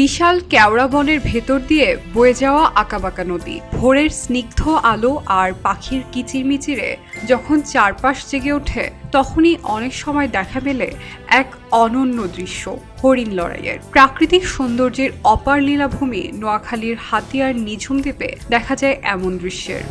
বিশাল কেওড়া বনের ভেতর দিয়ে বয়ে যাওয়া আঁকাবাঁকা নদী। ভোরের স্নিগ্ধ আলো আর পাখির কিচিরমিচিরে যখন চারপাশ জেগে ওঠে, তখনই অনেক সময় দেখা মেলে এক অনন্য দৃশ্য, হরিণ লড়াইয়ের। প্রাকৃতিক সৌন্দর্যের অপার লীলাভূমি নোয়াখালীর হাতিয়ার নিঝুম দ্বীপে দেখা যায় এমন দৃশ্যের।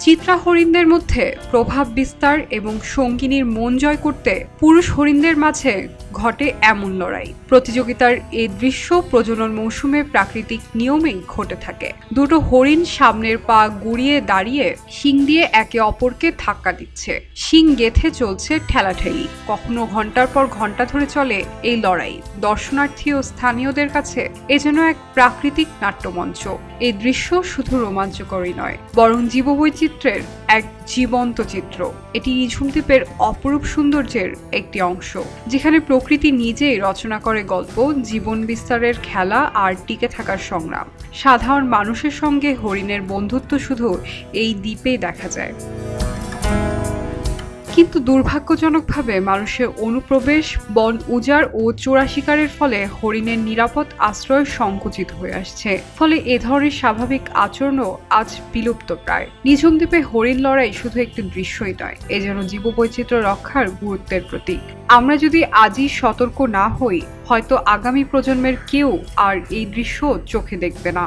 চিত্রা হরিণদের মধ্যে প্রভাব বিস্তার এবং সঙ্গিনীর মন জয় করতে পুরুষ হরিণদের মাঝে ঘটে এমন লড়াই। প্রতিযোগিতার এই দৃশ্য প্রজনন মৌসুমে প্রাকৃতিক নিয়মেই ঘটে থাকে। দুটো হরিণ সামনের পা গুড়িয়ে দাঁড়িয়ে শিং দিয়ে একে অপরকে ধাক্কা দিচ্ছে। শিং গেথে চলছে ঠেলাঠেলি। কখনো ঘণ্টার পর ঘণ্টা ধরে চলে এই লড়াই। দর্শনার্থী ও স্থানীয়দের কাছে এ যেন এক প্রাকৃতিক নাট্যমঞ্চ। এই দৃশ্য শুধু রোমাঞ্চকরই নয়, বরং জীববৈচিত্র্যের এক জীবন্ত চিত্র। এটি ইঝুমদ্বীপের অপরূপ সৌন্দর্যের একটি অংশ, যেখানে প্রকৃতি নিজেই রচনা করে গল্প, জীবন বিস্তারের খেলা আর টিকে থাকার সংগ্রাম। সাধারণ মানুষের সঙ্গে হরিণের বন্ধুত্ব শুধু এই দ্বীপেই দেখা যায়। কিন্তু দুর্ভাগ্যজনকভাবে মানুষের অনুপ্রবেশ, বন উজাড় ও চোরা শিকারের ফলে হরিণের নিরাপদ আশ্রয় সংকুচিত হয়ে আসছে। ফলে এ ধরনের স্বাভাবিক আচরণও আজ বিলুপ্ত প্রায়। নিঝুম দ্বীপে হরিণ লড়াই শুধু একটি দৃশ্যই নয়, এ যেন জীববৈচিত্র্য রক্ষার গুরুত্বের প্রতীক। আমরা যদি আজই সতর্ক না হই, হয়তো আগামী প্রজন্মের কেউ আর এই দৃশ্য চোখে দেখবে না।